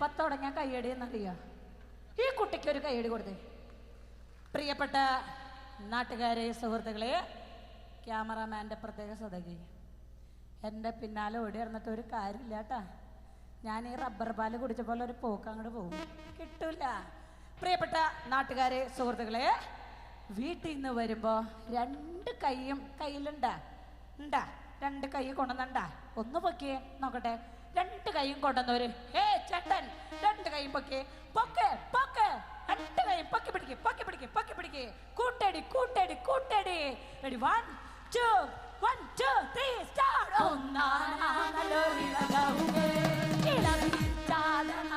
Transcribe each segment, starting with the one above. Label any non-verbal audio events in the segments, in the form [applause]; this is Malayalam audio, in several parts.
ഇപ്പൊ തുടങ്ങിയ കയ്യടി എന്നറിയോ? ഈ കുട്ടിക്ക് ഒരു കയ്യടി കൊടുത്തേ. പ്രിയപ്പെട്ട നാട്ടുകാരെ സുഹൃത്തുക്കളെ ക്യാമറമാന്റെ പ്രത്യേക ശ്രദ്ധയ്ക്ക്. എന്റെ പിന്നാലെ ഓടി ഇറന്നിട്ട് ഒരു കാര്യമില്ല കേട്ടാ. ഞാൻ ഈ റബ്ബർ പാൽ കുടിച്ച പോലെ ഒരു പോക്ക് അങ്ങോട്ട് പോകും. കിട്ടൂല. പ്രിയപ്പെട്ട നാട്ടുകാരെ സുഹൃത്തുക്കളെ വീട്ടിൽ നിന്ന് വരുമ്പോൾ രണ്ട് കൈയും കയ്യിലുണ്ടാ? ഉണ്ടാ. രണ്ട് കൈ കൊണ്ടുവന്നുണ്ടാ ഒന്ന് പൊക്കിയേ നോക്കട്ടെ. രണ്ട് കൈയും കൊണ്ടുവന്നവര് ഹേ ചേട്ടൻ രണ്ട് കൈയും പൊക്കെ പൊക്കെ പൊക്കെ രണ്ട് കൈയും പൊക്കി പിടിക്ക് പൊക്കി പിടിക്ക് പൊക്കി പിടിക്ക്. കൂട്ടടി കൂട്ടടി കൂട്ടടി. Ready one two one two three start ഒന്നാനൊരിളകവുമേ ഇളവി പാകം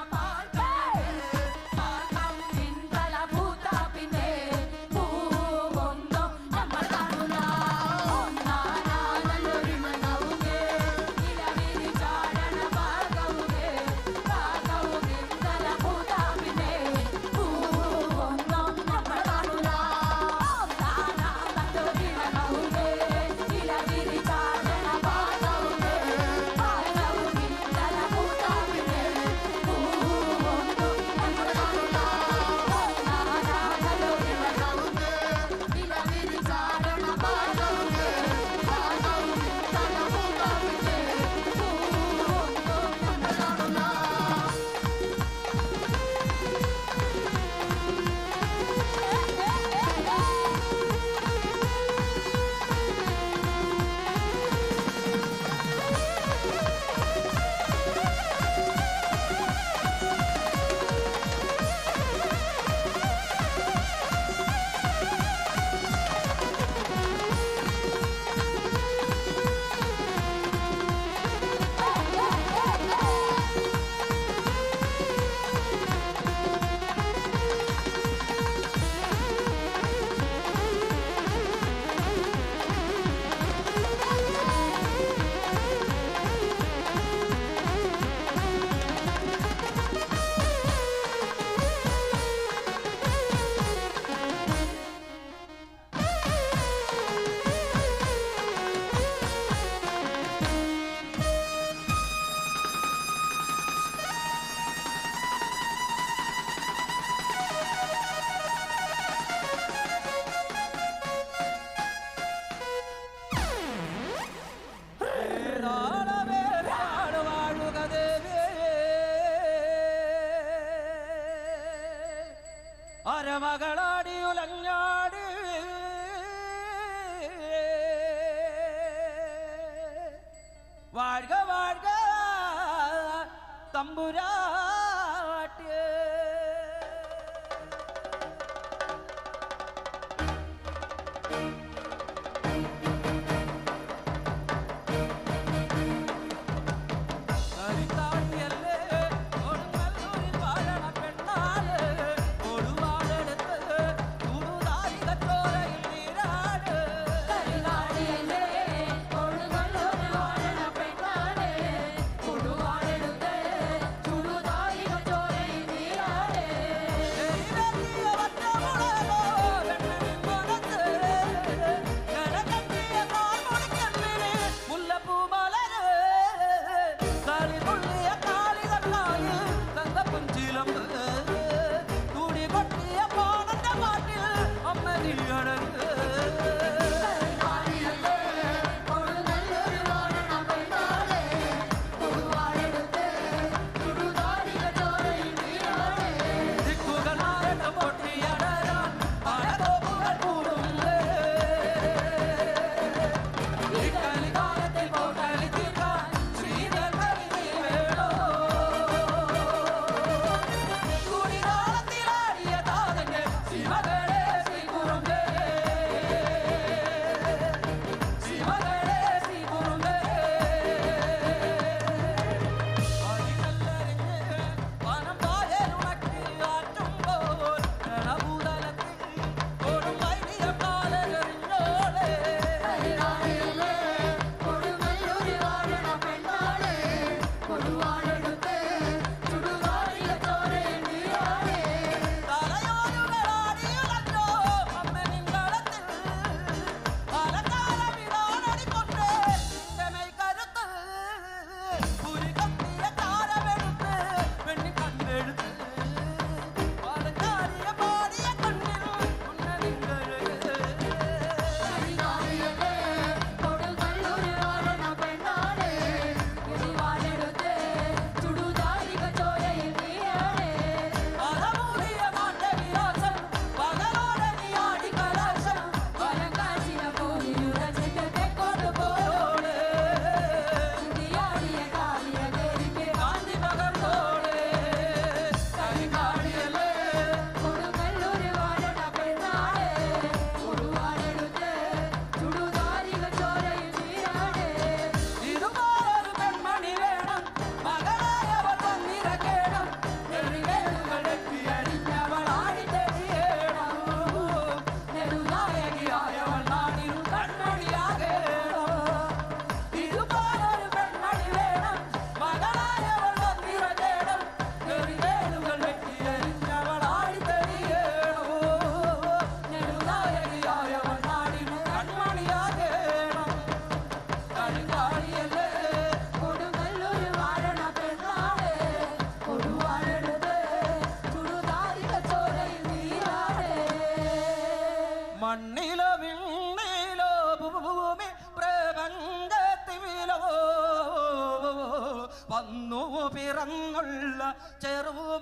പിറന്നുള്ള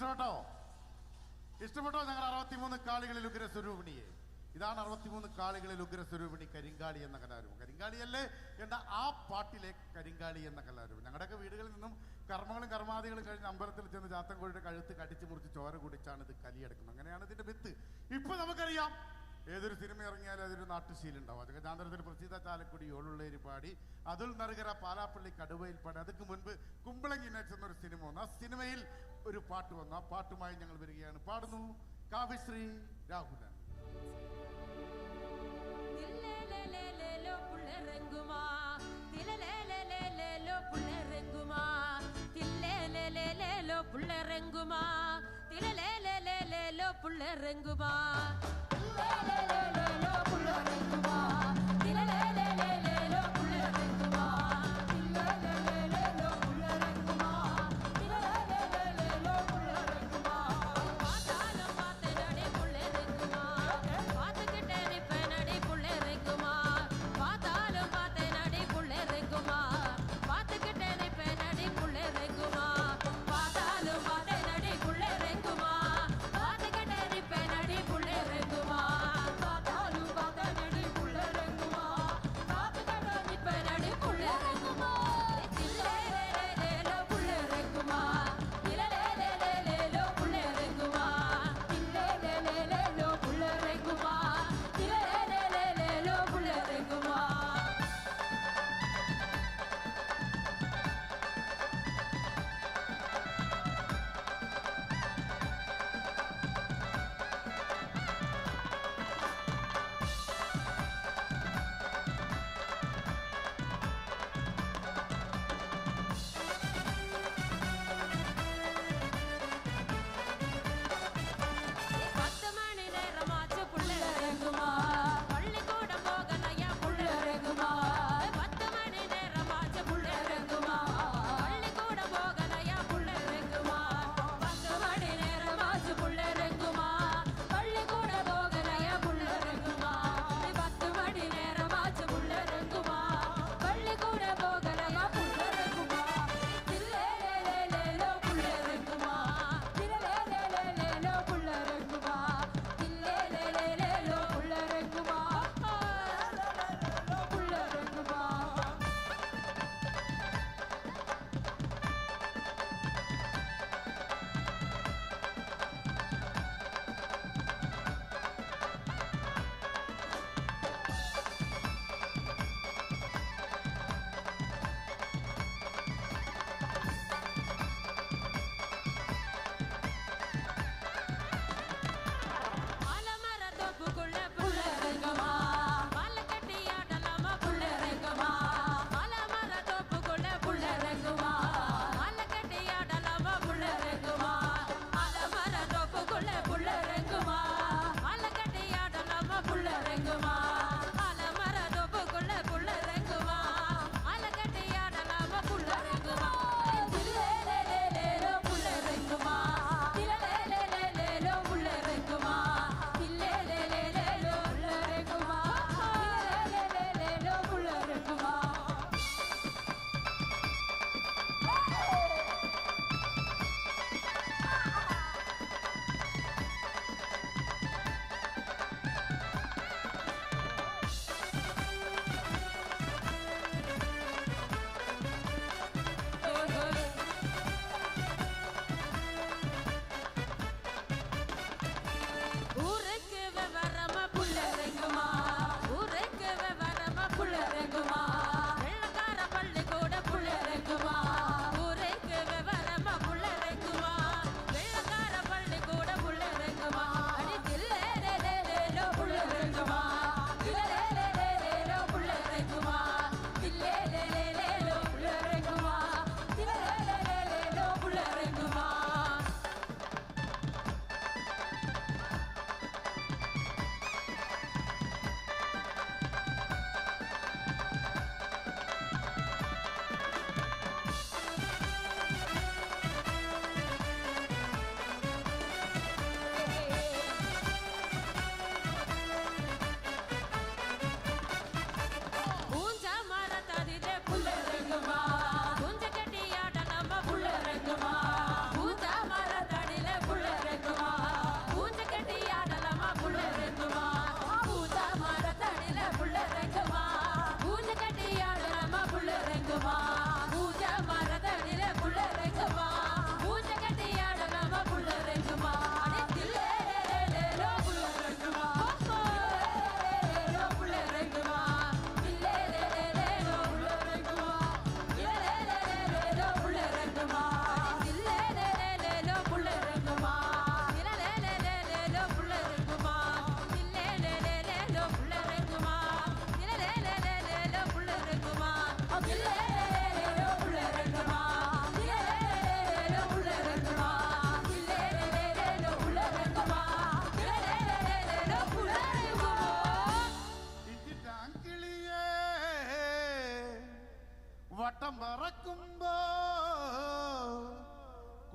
ഇഷ്ടപ്പെട്ടോ? ഇഷ്ടപ്പെട്ടോ? ഞങ്ങൾ അറുപത്തിമൂന്ന് കാളികളിൽ ഉഗ്ര സ്വരൂപിണിയെ ഇതാണ് അറുപത്തിമൂന്ന് കാളികളിൽ ഉഗ്ര സ്വരൂപിണി കരിങ്കാളി എന്ന കലാരൂപം. കരിങ്കാളിയല്ലേ എന്ന ആ പാട്ടിലെ കരിങ്കാളി എന്ന കലാരൂപം. ഞങ്ങളുടെയൊക്കെ വീടുകളിൽ നിന്നും കർമ്മങ്ങളും കർമാദികളും കഴിഞ്ഞ് അമ്പലത്തിൽ ചെന്ന് ചാത്തൻകോഴിയുടെ കഴുത്ത് കടിച്ചു മുറിച്ച് ചോര കുടിച്ചാണ് ഇത് കലിയെടുക്കുന്നത്. അങ്ങനെയാണ് ഇതിന്റെ വിത്ത്. ഇപ്പൊ നമുക്കറിയാം ഏതൊരു സിനിമ ഇറങ്ങിയാലും അതൊരു നാട്ടുശീലം ഉണ്ടാവും അതൊക്കെ ചാന്ദ്രത്തിൽ പ്രസീത ചാലക്കുടി ഓളുള്ളേരി പാടി അതുൽ നറുകര പാലാപ്പള്ളി കടുവയിൽ പാടി അതിന് മുൻപ് കുമ്പളങ്ങി നൈറ്റ്സ് എന്നൊരു സിനിമ വന്നു. ആ സിനിമയിൽ ഒരു പാട്ട് വന്നു. ആ പാട്ടുമായി ഞങ്ങൾ വരികയാണ്. പാടുന്നു Kavyasree Rahulan തില്ലേലേലേലേലോ പുള്ളെറെങ്കുമാ തിലലേലേലേലേലോ la la la la.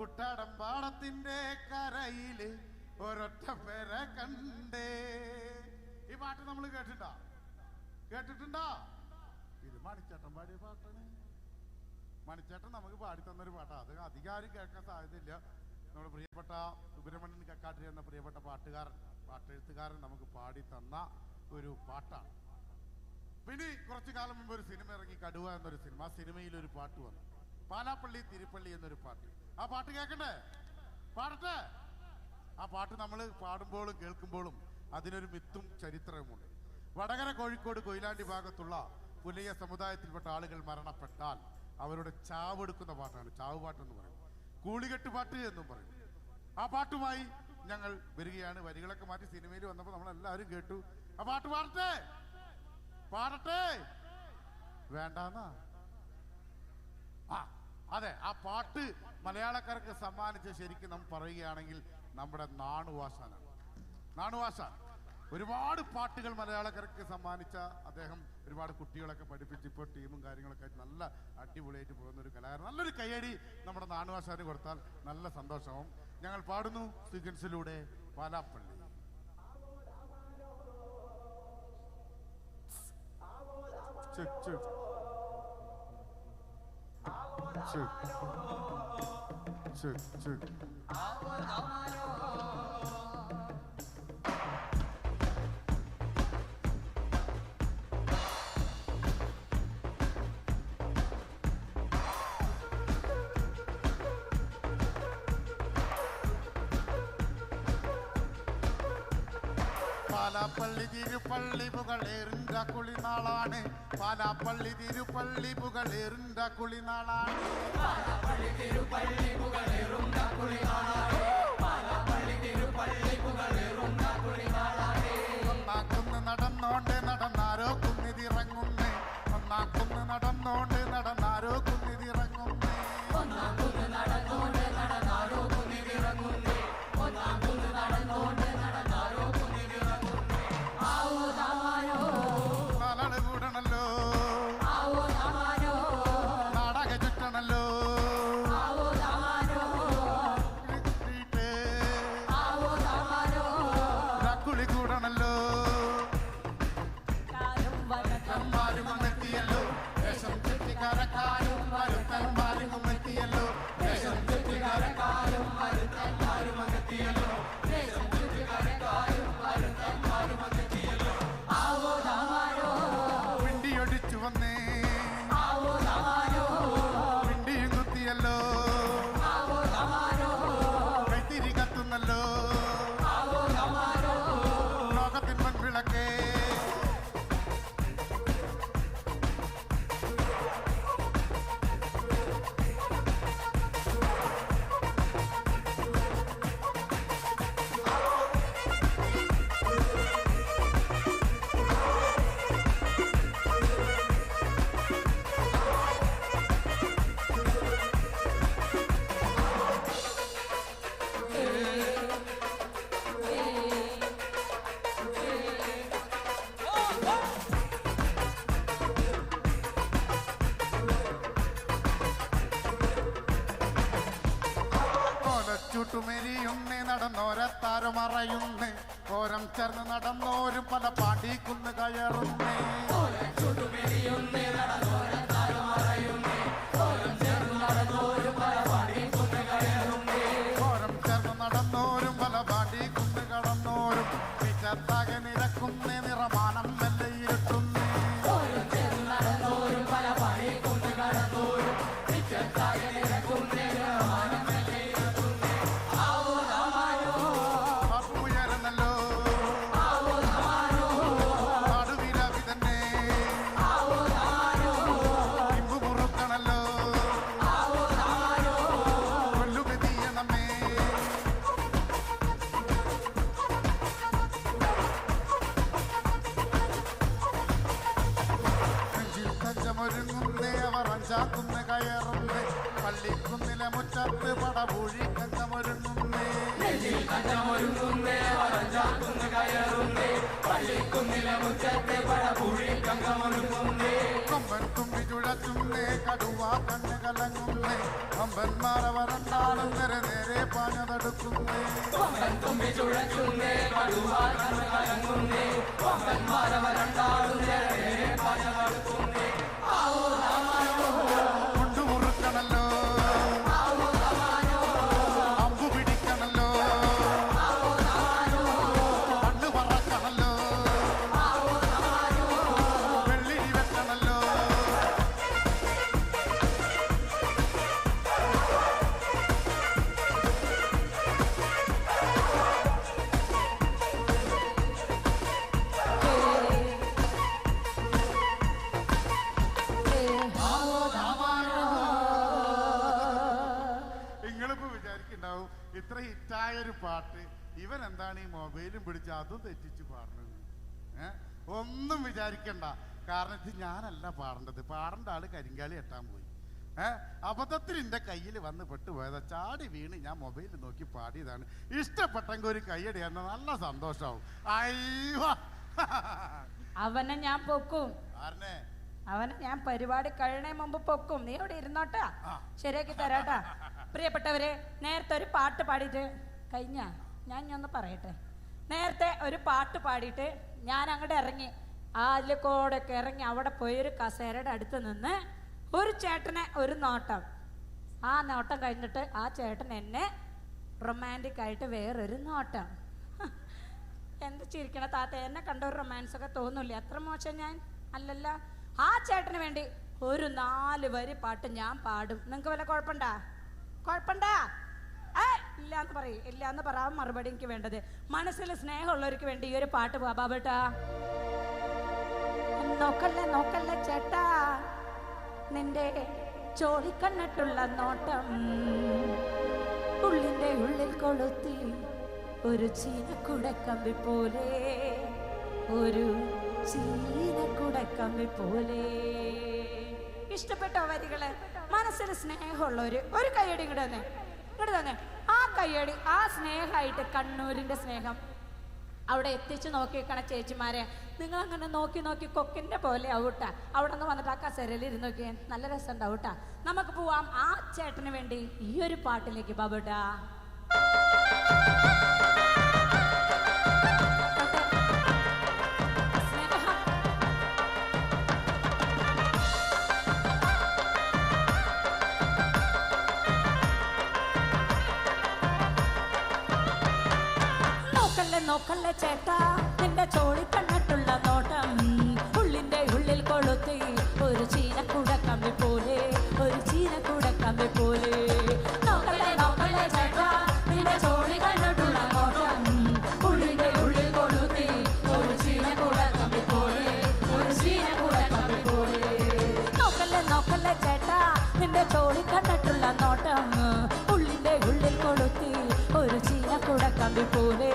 കുട്ടാടം പാടത്തിന്റെ കരയിൽ ഒരൊറ്റ പേര കണ്ടേ. ഈ പാട്ട് നമ്മൾ കേട്ടിട്ടുണ്ടോ? കേട്ടിട്ടുണ്ടോ? ഇത് മണിച്ചേട്ടൻ പാടിയ പാട്ടാണ്. മണിച്ചേട്ടൻ നമുക്ക് പാടി തന്നൊരു പാട്ടാണ് അത് അധികാരം കേൾക്കാൻ സാധ്യതയില്ല. നമ്മുടെ പ്രിയപ്പെട്ട സുബ്രഹ്മണ്യൻ കക്കാട്ടിരി എന്ന പ്രിയപ്പെട്ട പാട്ടുകാരൻ പാട്ടെഴുത്തുകാരൻ നമുക്ക് പാടി തന്ന ഒരു പാട്ടാണ്. പിന്നെ കുറച്ചു കാലം മുമ്പ് ഒരു സിനിമ ഇറങ്ങി കടുവ എന്നൊരു സിനിമ. ആ സിനിമയിൽ ഒരു പാട്ട് വന്നു. പാലാപ്പള്ളി തിരുപ്പള്ളി എന്നൊരു പാട്ട്. ആ പാട്ട് കേൾക്കണ്ടേ പാടട്ടെ? ആ പാട്ട് നമ്മൾ പാടുമ്പോഴും കേൾക്കുമ്പോഴും അതിനൊരു മിത്തും ചരിത്രവുമുണ്ട്. വടകര കോഴിക്കോട് കൊയിലാണ്ടി ഭാഗത്തുള്ള പുലയ സമുദായത്തിൽപ്പെട്ട ആളുകൾ മരണപ്പെട്ടാൽ അവരുടെ ചാവെടുക്കുന്ന പാട്ടാണ്. ചാവ് പാട്ട് എന്ന് പറയും. കൂളികെട്ട് പാട്ട് എന്നും പറയും. ആ പാട്ടുമായി ഞങ്ങൾ വരികയാണ്. വരികളൊക്കെ മാറ്റി സിനിമയിൽ വന്നപ്പോൾ നമ്മൾ എല്ലാവരും കേട്ടു. ആ പാട്ട് പാടട്ടെ? പാടട്ടെ? വേണ്ടാന്നാ? ആ അതെ ആ പാട്ട് മലയാളക്കാർക്ക് സമ്മാനിച്ച ശരിക്കും നമ്മൾ പറയുകയാണെങ്കിൽ നമ്മുടെ നാണുവാശാനാണ് നാണുവാശാൻ ഒരുപാട് പാട്ടുകൾ മലയാളക്കാർക്ക് സമ്മാനിച്ച അദ്ദേഹം ഒരുപാട് കുട്ടികളൊക്കെ പഠിപ്പിച്ച് ഇപ്പോൾ ടീമും കാര്യങ്ങളൊക്കെ നല്ല അടിപൊളിയായിട്ട് പോകുന്ന ഒരു കലാകാരൻ. നല്ലൊരു കയ്യടി നമ്മുടെ നാണുവാശാന് കൊടുത്താൽ നല്ല സന്തോഷവും ഞങ്ങൾ പാടുന്നു സീക്വൻസിലൂടെ പാലാപ്പള്ളി. Check check. 是是是。好啊 പാലാപ്പള്ളി തിരുപ്പള്ളി പുകളേറിന്റെ കുളിനാളാണ് പള്ളി തിരുപ്പള്ളി പുകളേറിന്റെ കുളിനാളാണ് ഒന്നാക്കുന്ന് ചുട്ടുമെരിയുന്നേ നടന്നോരത്താരും മറയുന്നേ ഓരം ചേർന്ന് നടന്നോരും പല പാണ്ടിക്കുന്ന് കയറുന്നേ ഓരം അവർ അഞ്ചാക്കുന്ന് കയറുന്നേ. പള്ളിക്കുന്നിലെ മുറ്റത്ത് പടപൂഴി കഞ്ചമൊരുങ്ങുന്നേ കൊമ്പൻ തുമ്പി ചുഴച്ചുന്നേ കടുവാ കണ്ണ് കലങ്ങുന്നേ. കൊമ്പന്മാരെ വരണ്ടാളും നേരെ നേരെ പാഞ്ഞതടുക്കുന്നേ. കൊണ്ടുമുറുക്കണല്ലോ പാട്ട് ഇവൻ എന്താണ് ഈ മൊബൈലും പിടിച്ച് അതും തെറ്റിച്ച് പാടുന്നത്? ഏഹ് ഒന്നും വിചാരിക്കണ്ട. കാരണം ഇത് ഞാനല്ല പാടേണ്ടത്. പാടേണ്ട ആൾ കരിങ്കാലി എട്ടാൻ പോയി. ഏഹ് അബദ്ധത്തിൽ എന്റെ കയ്യിൽ വന്ന് പെട്ടുപോയതാ. ചാടി വീണ് ഞാൻ മൊബൈൽ നോക്കി പാടിയതാണ്. ഇഷ്ടപ്പെട്ടെങ്കിൽ ഒരു കയ്യടി എന്ന നല്ല സന്തോഷമാവും അയ്യോ! അവനെ ഞാൻ പൊക്കും. ആരനെ? അവനെ ഞാൻ പരിപാടി കഴിയണേ മുമ്പ് പൊക്കും. നീ അവിടെ ഇരുന്നോട്ടാ. ശരിയാക്കി തരാട്ടാ. പ്രിയപ്പെട്ടവരെ നേരത്തെ ഒരു പാട്ട് പാടിയിട്ട് കഴിഞ്ഞ. ഞാൻ ഒന്ന് പറയട്ടെ. നേരത്തെ ഒരു പാട്ട് പാടിയിട്ട് ഞാൻ അങ്ങോട്ട് ഇറങ്ങി. അതിൽ ഇറങ്ങി അവിടെ പോയി ഒരു കസേരയുടെ അടുത്ത് നിന്ന് ഒരു ചേട്ടനെ ഒരു നോട്ടം. ആ നോട്ടം കഴിഞ്ഞിട്ട് ആ ചേട്ടൻ എന്നെ റൊമാന്റിക് ആയിട്ട് വേറൊരു നോട്ടം. എന്ത് ചിരിക്കണ താത്ത. എന്നെ കണ്ട ഒരു റൊമാൻസ് ഒക്കെ തോന്നില്ല? എത്ര മോശം ഞാൻ? അല്ലല്ല. ആ ചേട്ടന് വേണ്ടി ഒരു നാല് വരി പാട്ട് ഞാൻ പാടും. നിങ്ങൾക്ക് വല്ല കുഴപ്പമുണ്ടാ? കുഴപ്പമുണ്ടാ? ഏ ഇല്ലാന്ന് പറയും ഇല്ലാന്ന് പറയാൻ മറുപടി എനിക്ക് വേണ്ടത്. മനസ്സിൽ സ്നേഹമുള്ളവർക്ക് വേണ്ടി ഈ ഒരു പാട്ട് പോവാ ബാബേട്ടാ. നോക്കല്ലേ നോക്കല്ലേ ചേട്ടാ. നിന്റെ ചോളിക്കണ്ണിട്ടുള്ള നോട്ടം ഉള്ളിന്റെ ഉള്ളിൽ കൊളുത്തി ഒരു ചീനക്കുടക്കമ്പി പോലെ ഒരു ചീനക്കുടക്കമ്പി പോലെ. ഇഷ്ടപ്പെട്ട വരികൾ? മനസ്സിൽ സ്നേഹമുള്ളവര് ഒരു കൈയടി കൂടെ തന്നെ. ഇങ്ങോട്ട് തന്നെ. ആ കയ്യടി ആ സ്നേഹമായിട്ട് കണ്ണൂരിന്റെ സ്നേഹം. അവിടെ എത്തിച്ചു നോക്കിക്കണ ചേച്ചിമാരെ. നിങ്ങൾ അങ്ങനെ നോക്കി നോക്കി കൊക്കിന്റെ പോലെ ആവൂട്ടാ. അവിടെ നിന്ന് വന്നിട്ട് ആ കസേരയിൽ ഇരുന്ന് നോക്കിയേ. നല്ല രസം ഉണ്ടാവൂട്ടാ നമുക്ക് പോവാം ആ ചേട്ടന് വേണ്ടി ഈ ഒരു പാട്ടിലേക്ക് ബാബുട്ടാ. കണ്ടിട്ടുള്ള നോട്ടം ഉള്ളിന്റെ ഉള്ളിൽ കൊളുത്തി ഒരു ചീനക്കുട കമ്പി പോലെ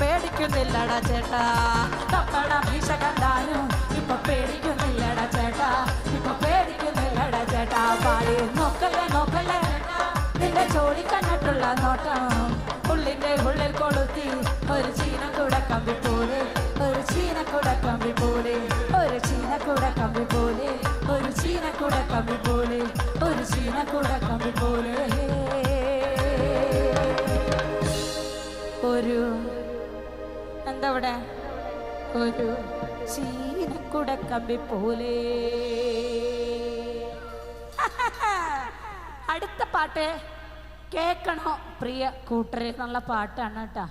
പേടിക്കുന്നില്ലടാ ചേട്ടാ. തപ്പട ഭീഷ കണ്ടാലും ഇപ്പൊ പേടിക്കുന്നില്ലടാ ചേട്ടാ. ഇപ്പൊ പേടിക്കുന്നില്ലടാ ചേട്ടാ. പാടി നോക്കല്ലേ നോക്കല്ലേ നിന്റെ ചോടി കണ്ടിട്ടുള്ള നോട്ടം ഉള്ളിന്റെ ഉള്ളിൽ കൊളുത്തി ഒരു ചീന കമ്പി പോലെ ഒരു ചീന കമ്പി പോലെ ഒരു ചീന കമ്പി പോലെ ഒരു ചീന കമ്പി പോലെ ഒരു ചീന കമ്പി പോലെ എന്താ ഇവിടെ ഒരു ചീനക്കുട കമ്പി പോലെ. [laughs] അടുത്ത പാട്ട് കേൾക്കണോ പ്രിയ കൂട്ടരെ? എന്നുള്ള പാട്ടാണ് കേട്ടാ.